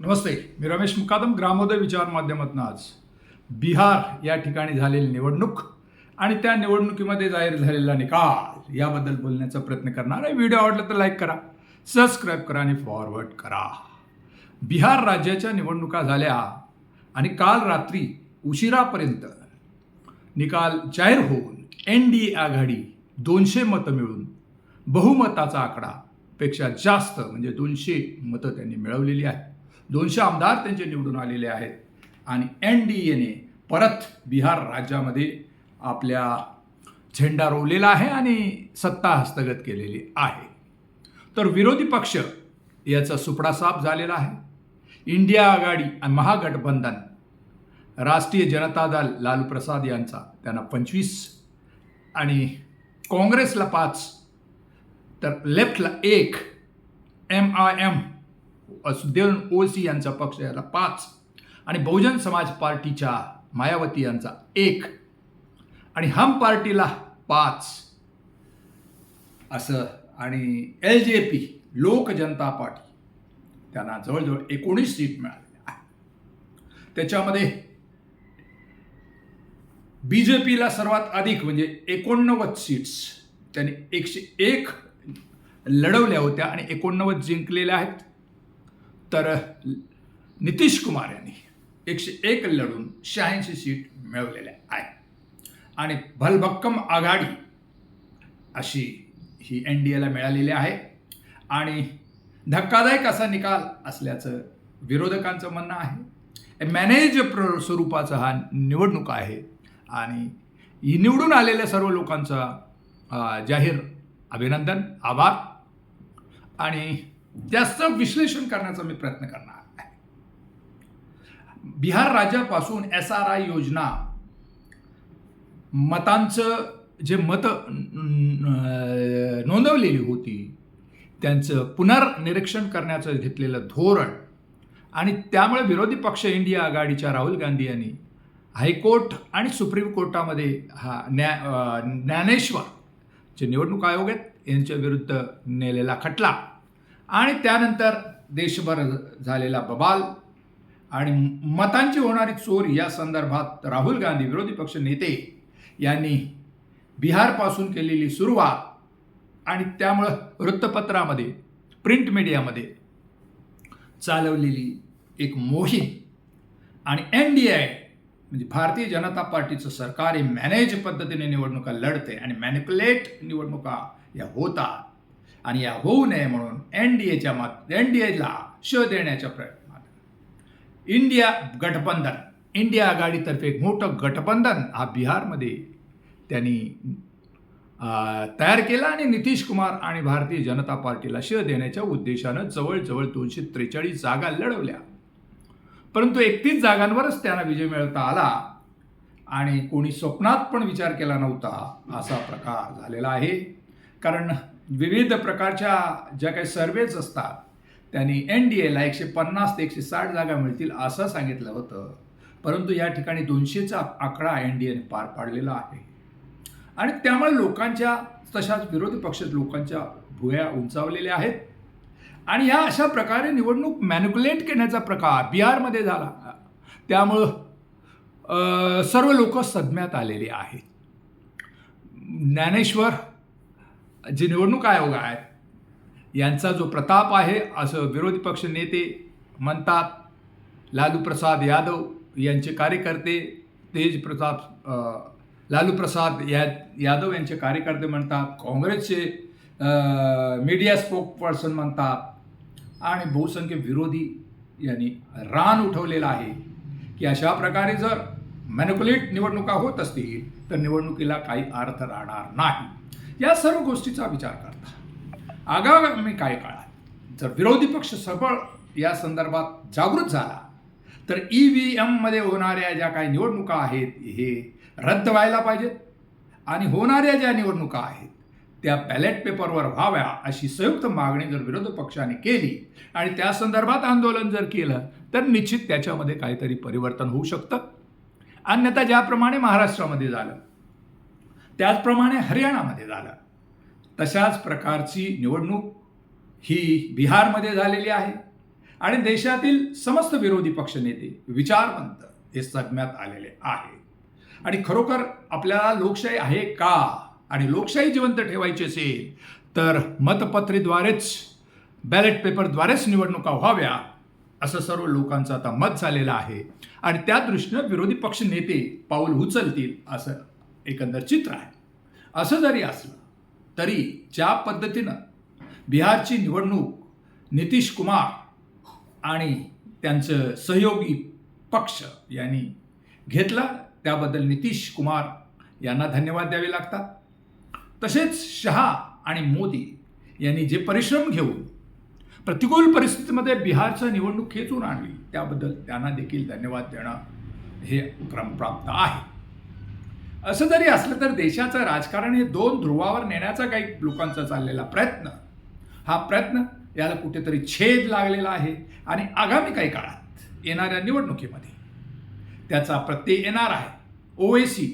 नमस्ते मी रमेश मुकादम ग्रामोदय विचार माध्यमातून आज. बिहार या ठिकाणी झालेली निवडणूक आणि त्या निवडणुकीमध्ये जाहीर झालेला निकाल याबद्दल बोलण्याचा प्रयत्न करणार आहे. व्हिडिओ आवडला तर लाईक करा सबस्क्राईब करा आणि फॉरवर्ड करा. बिहार राज्याच्या निवडणुका झाल्या आणि काल रात्री उशिरापर्यंत निकाल जाहीर होऊन एन डी ए आघाडी दोनशे मतं मिळून बहुमताचा आकडा पेक्षा जास्त म्हणजे दोनशे मतं त्यांनी मिळवलेली आहेत. दोनशे आमदार त्यांचे निवडून आलेले आहेत. आणि एन डी एने परत बिहार राज्यामध्ये आपल्या झेंडा रोवलेला आहे आणि सत्ता हस्तगत केलेली आहे. तर विरोधी पक्ष याचा सुपडा साफ झालेला आहे. इंडिया आघाडी आणि महागठबंधन राष्ट्रीय जनता दल लालू प्रसाद यांचा त्यांना पंचवीस आणि काँग्रेसला पाच तर लेफ्टला एक एम आय एम देवन ओसी यांचा पक्ष याला पाच. आणि बहुजन समाज पार्टीच्या मायावती यांचा एक. आणि हम पार्टीला पाच. असं आणि एल जे पी लोक जनता पार्टी त्यांना जवळजवळ एकोणीस सीट मिळालेल्या आहे. त्याच्यामध्ये बी जे पीला सर्वात अधिक म्हणजे एकोणनव्वद सीट्स त्यांनी एकशे एक लढवल्या होत्या आणि एकोणनव्वद जिंकलेल्या आहेत. तर नितीश कुमार यांनी एकशे एक लढून शहाऐंशी सीट मिळवलेल्या आहे आणि भलभक्कम आघाडी अशी ही एन डी एला मिळालेली आहे. आणि धक्कादायक असा निकाल असल्याचं विरोधकांचं म्हणणं आहे. मॅनेज प्र स्वरूपाचा हा निवडणूक आहे. आणि ही निवडून आलेल्या सर्व लोकांचा जाहीर अभिनंदन आभार. आणि जास्त विश्लेषण करण्याचा मी प्रयत्न करणार आहे. बिहार राज्यापासून एस आर आय योजना मतांचं जे मत नोंदवलेली होती त्यांचं पुनर्निरीक्षण करण्याचं घेतलेलं धोरण आणि त्यामुळे विरोधी पक्ष इंडिया आघाडीच्या राहुल गांधी यांनी हायकोर्ट आणि सुप्रीम कोर्टामध्ये हा न्या ज्ञानेश्वर जे निवडणूक आयोग आहेत यांच्या विरुद्ध नेलेला खटला. आणि त्यानंतर देशभर झालेला बबाल आणि मतांची होणारी चोर या संदर्भात राहुल गांधी विरोधी पक्ष नेते यांनी बिहारपासून केलेली सुरुवात आणि त्यामुळं वृत्तपत्रामध्ये प्रिंट मीडियामध्ये चालवलेली एक मोहीम आणि एन डी आय म्हणजे भारतीय जनता पार्टीचं सरकार हे मॅनेज पद्धतीने निवडणुका लढते आणि मॅनिप्युलेट निवडणुका या होतात. आणि या होऊ नये म्हणून एन डी एच्या मात एन डी एला श देण्याच्या प्रयत्नात. इंडिया गठबंधन. इंडिया आघाडीतर्फे एक मोठं गठबंधन हा बिहारमध्ये त्यांनी तयार केला आणि नितीश कुमार आणि भारतीय जनता पार्टीला श देण्याच्या उद्देशानं जवळजवळ दोनशे त्रेचाळीस जागा लढवल्या. परंतु एकतीस जागांवरच त्यांना विजय मिळवता आला आणि कोणी स्वप्नात पण विचार केला नव्हता असा प्रकार झालेला आहे. कारण विविध प्रकारच्या ज्या काही सर्वेज असतात त्यांनी एन डी एला एकशे पन्नास ते एकशे साठ जागा मिळतील असं सांगितलं होतं. परंतु या ठिकाणी दोनशेचा आकडा एन डी एने पार पाडलेला आहे. आणि त्यामुळे लोकांच्या तशाच विरोधी पक्षात लोकांच्या भुया उंचावलेल्या आहेत. आणि ह्या अशा प्रकारे निवडणूक मॅन्युक्युलेट करण्याचा प्रकार बिहारमध्ये झाला. त्यामुळं सर्व लोक सदम्यात आलेले आहेत. ज्ञानेश्वर जे निवडणूक आयोग आहे यांचा जो प्रताप आहे असं विरोधी पक्ष नेते म्हणतात. लालू प्रसाद यादव यांचे कार्यकर्ते तेज प्रताप लालू प्रसाद या यादव यांचे कार्यकर्ते म्हणतात. काँग्रेसचे मीडिया स्पोक पर्सन म्हणतात. आणि बहुसंख्य विरोधी यांनी रान उठवलेला आहे की अशा प्रकारे जर मॅनिप्युलेट निवडणुका होत असतील तर निवडणुकीला काही अर्थ राहणार नाही. या सर्व गोष्टीचा विचार करता. आगामी काही काळात जर विरोधी पक्ष सबळ या संदर्भात जागृत झाला तर ई व्ही एममध्ये होणाऱ्या ज्या काही निवडणुका आहेत हे रद्द व्हायला पाहिजेत. आणि होणाऱ्या ज्या निवडणुका आहेत त्या बॅलेट पेपरवर व्हाव्या अशी संयुक्त मागणी जर विरोधी पक्षाने केली आणि त्या संदर्भात आंदोलन जर केलं तर निश्चित त्याच्यामध्ये काहीतरी परिवर्तन होऊ शकतं. अन्यथा ज्याप्रमाणे महाराष्ट्रामध्ये झालं त्याचप्रमाणे हरियाणामध्ये झालं. तशाच प्रकारची निवडणूक ही बिहारमध्ये झालेली आहे. आणि देशातील समस्त विरोधी पक्षनेते विचारवंत हे सगम्यात आलेले आहे. आणि खरोखर आपल्याला लोकशाही आहे का? आणि लोकशाही जिवंत ठेवायची असेल तर मतपत्रेद्वारेच बॅलेट पेपरद्वारेच निवडणुका व्हाव्या असं सर्व लोकांचं आता मत झालेलं आहे. आणि त्या दृष्टीनं विरोधी पक्ष नेते पाऊल उचलतील असं एकंदर चित्र आहे. असं जरी असलं तरी ज्या पद्धतीनं बिहारची निवडणूक नितीश कुमार आणि त्यांचं सहयोगी पक्ष यांनी घेतला त्याबद्दल नितीश कुमार यांना धन्यवाद द्यावे लागतात. तसेच शहा आणि मोदी यांनी जे परिश्रम घेऊन प्रतिकूल परिस्थितीमध्ये बिहारचं निवडणूक खेचून आणली त्याबद्दल त्यांना देखील धन्यवाद देणं हे क्रमप्राप्त आहे. असं जरी असलं तर देशाचं राजकारण हे दोन ध्रुवावर नेण्याचा काही लोकांचा चाललेला प्रयत्न हा प्रयत्न याला कुठेतरी छेद लागलेला आहे आणि आगामी काही काळात येणाऱ्या निवडणुकीमध्ये. त्याचा प्रत्यय येणार आहे. ओएसी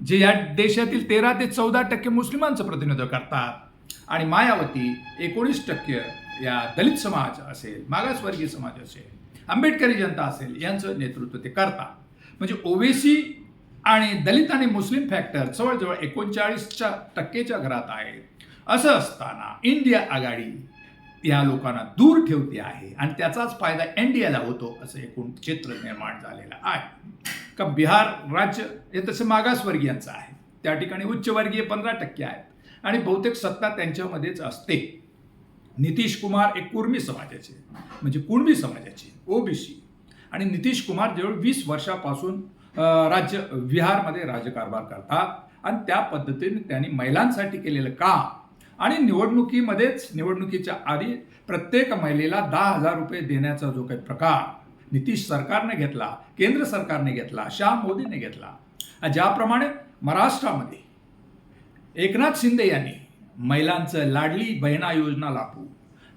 जे या देशातील तेरा ते चौदा टक्के मुस्लिमांचं प्रतिनिधित्व करतात आणि मायावती एकोणीस टक्के या दलित समाज असेल मागासवर्गीय समाज असेल आंबेडकरी जनता असेल यांचं नेतृत्व ते करतात. म्हणजे ओबीसी आणि दलित आणि मुस्लिम फॅक्टर जवळजवळ एकोणचाळीसच्या टक्केच्या घरात आहे असं असताना इंडिया आघाडी या लोकांना दूर ठेवते आहे आणि त्याचाच फायदा एन डी एला होतो असं एकूण चित्र निर्माण झालेलं आहे. का बिहार राज्य हे तसं मागासवर्गीयांचं आहे. त्या ठिकाणी उच्चवर्गीय पंधरा टक्के आहेत. आणि बहुतेक सत्ता त्यांच्यामध्येच असते. नितीश कुमार एक कुर्मी समाजाचे म्हणजे कुणबी समाजाचे ओबीसी. आणि नितीश कुमार जवळ वीस वर्षापासून राज्य विहारमध्ये राज्यकारभार करतात. आणि त्या पद्धतीने त्यांनी महिलांसाठी केलेलं काम. आणि निवडणुकीमध्येच निवडणुकीच्या आधी प्रत्येक महिलेला दहा हजार रुपये देण्याचा जो काही प्रकार नितीश सरकारने घेतला केंद्र सरकारने घेतला शाह मोदीने घेतला. आणि ज्याप्रमाणे महाराष्ट्रामध्ये एकनाथ शिंदे यांनी महिलांचं लाडली बहिणा योजना लागू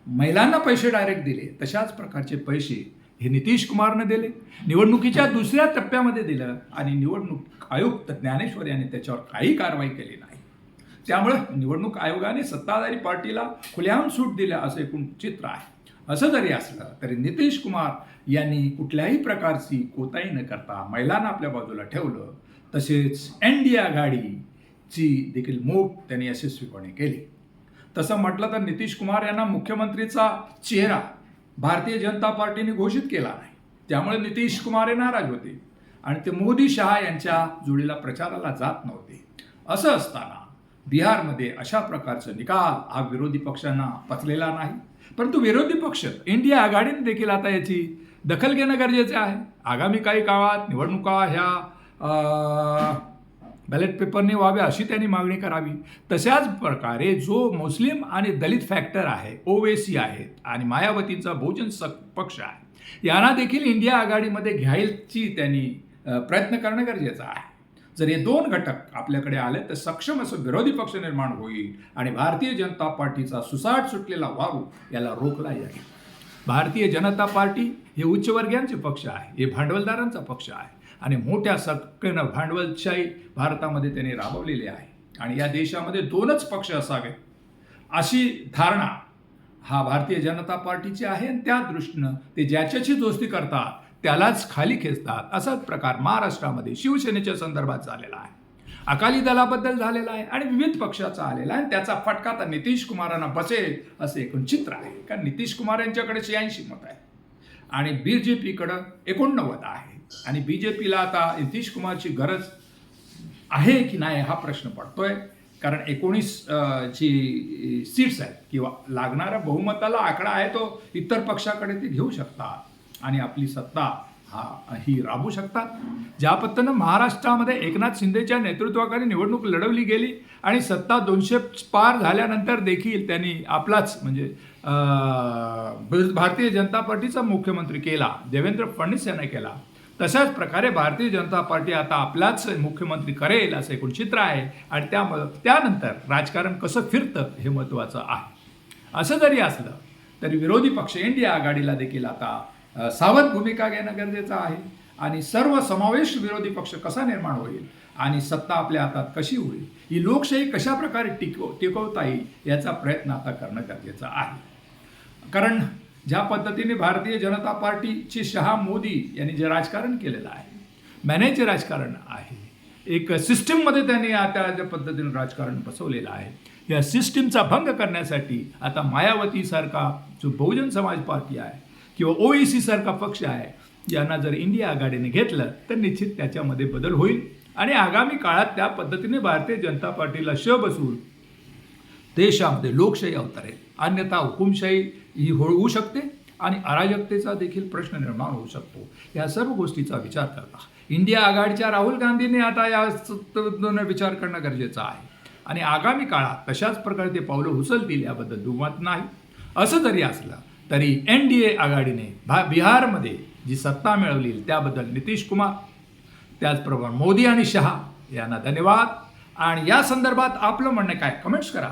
महिलांना पैसे डायरेक्ट दिले तशाच प्रकारचे पैसे हे नितीश कुमारने दिले निवडणुकीच्या दुसऱ्या टप्प्यामध्ये दिलं आणि निवडणूक आयुक्त ज्ञानेश्वर यांनी त्याच्यावर काही कारवाई केली नाही. त्यामुळं निवडणूक आयोगाने सत्ताधारी पार्टीला खुलेआम सूट दिल्या असं एकूण चित्र आहे. असं जरी असलं तरी नितीश कुमार यांनी कुठल्याही प्रकारची कोताही न करता महिलांना आपल्या बाजूला ठेवलं तसेच एन डी आघाडीची देखील मूठ त्यांनी यशस्वीपणे केली. तसं म्हटलं तर नितीश कुमार यांना मुख्यमंत्रीचा चेहरा भारतीय जनता पार्टीने घोषित केला नाही. त्यामुळे नितीश कुमार हे नाराज होते. आणि ते मोदी शहा यांच्या जोडीला प्रचाराला जात नव्हते. असं असताना बिहारमध्ये अशा प्रकारचा निकाल हा विरोधी पक्षांना पचलेला नाही. परंतु विरोधी पक्ष इंडिया आघाडीने देखील आता याची दखल घेणं गरजेचे आहे. आगामी काही काळात निवडणुका ह्या बॅलेट पेपरने व्हाव्या अशी त्यांनी मागणी करावी. तशाच प्रकारे जो मुस्लिम आणि दलित फॅक्टर आहे ओवेसी आहेत आणि मायावतींचा बहुजन स पक्ष आहे यांना देखील इंडिया आघाडीमध्ये घ्यायची त्यांनी प्रयत्न करणं गरजेचं आहे. जर हे दोन घटक आपल्याकडे आले तर सक्षम असं विरोधी पक्ष निर्माण होईल आणि भारतीय जनता पार्टीचा सुसाट सुटलेला वारू याला रोखला येईल भारतीय जनता पार्टी हे उच्चवर्गीयांचे पक्ष आहे हे भांडवलदारांचा पक्ष आहे. आणि मोठ्या संख्येनं भांडवलशाही भारतामध्ये त्यांनी राबवलेली आहे. आणि या देशामध्ये दोनच पक्ष असावेत. अशी धारणा हा भारतीय जनता पार्टीची आहे आणि त्या दृष्टीनं ते ज्याच्याशी दोस्ती करतात त्यालाच खाली खेचतात असाच प्रकार महाराष्ट्रामध्ये शिवसेनेच्या संदर्भात झालेला आहे. अकाली दलाबद्दल झालेला आहे आणि विविध पक्षाचा आलेला आहे. आणि त्याचा फटका तर नितीश कुमारांना बसेल असे एकूण चित्र आहे. कारण नितीश कुमार यांच्याकडे शहाऐंशी मत आहे आणि बी जे पीकडं एकोणनव्वद आहे. आणि बी जे पीला आता नितीश कुमारची गरज आहे की नाही हा प्रश्न पडतोय. कारण एकोणीस जी सीट्स आहेत किंवा लागणाऱ्या बहुमताला आकडा आहे तो इतर पक्षाकडे ते घेऊ शकतात आणि आपली सत्ता हा ही राबू शकतात. ज्या पद्धतीनं महाराष्ट्रामध्ये एकनाथ शिंदेच्या नेतृत्वाखाली निवडणूक लढवली गेली आणि सत्ता दोनशे पार झाल्यानंतर देखील त्यांनी आपलाच म्हणजे भारतीय जनता पार्टीचा मुख्यमंत्री केला देवेंद्र फडणवीस यांना केला. तशाच प्रकारे भारतीय जनता पार्टी आता आपलाच मुख्यमंत्री करेल असं एकूण चित्र आहे. आणि त्यामुळं त्यानंतर राजकारण कसं फिरतं हे महत्त्वाचं आहे. असं जरी असलं तरी विरोधी पक्ष इंडिया आघाडीला देखील आता सावध भूमिका घेणं गरजेचं आहे. आणि सर्व समावेश विरोधी पक्ष कसा निर्माण होईल आणि सत्ता आपल्या हातात कशी होईल ही लोकशाही कशा प्रकारे टिकव टिकवता येईल याचा प्रयत्न आता करणं गरजेचं आहे. कारण ज्या पद्धतीने भारतीय जनता पार्टीचे शहा मोदी यांनी जे राजकारण केलेलं आहे मॅनेज राजकारण आहे एक सिस्टीममध्ये त्यांनी आता ज्या पद्धतीने राजकारण बसवलेलं आहे. या सिस्टीमचा भंग करण्यासाठी आता मायावतीसारखा जो बहुजन समाज पार्टी आहे किंवा ओ सी सारखा पक्ष आहे यांना जर इंडिया आघाडीने घेतलं तर निश्चित त्याच्यामध्ये बदल होईल. आणि आगामी काळात त्या पद्धतीने भारतीय जनता पार्टीला श बसून देशामध्ये लोकशाही अवतारे अन्यथा हुकुमशाही ही होऊ शकते आणि अराजकतेचा देखील प्रश्न निर्माण होऊ शकतो. या सर्व गोष्टीचा विचार करता. इंडिया आघाडीच्या राहुल गांधींनी आता या विचार करणं गरजेचं आहे. आणि आगामी काळात तशाच प्रकारे ते पावलं उचलतील याबद्दल दुमत नाही. असं जरी असलं तरी एन डी ए आघाडीने भा बिहारमध्ये जी सत्ता मिळवली त्याबद्दल नितीश कुमार त्याचप्रमाणे मोदी आणि शहा यांना धन्यवाद. आणि या संदर्भात आपलं म्हणणं काय? कमेंट्स करा.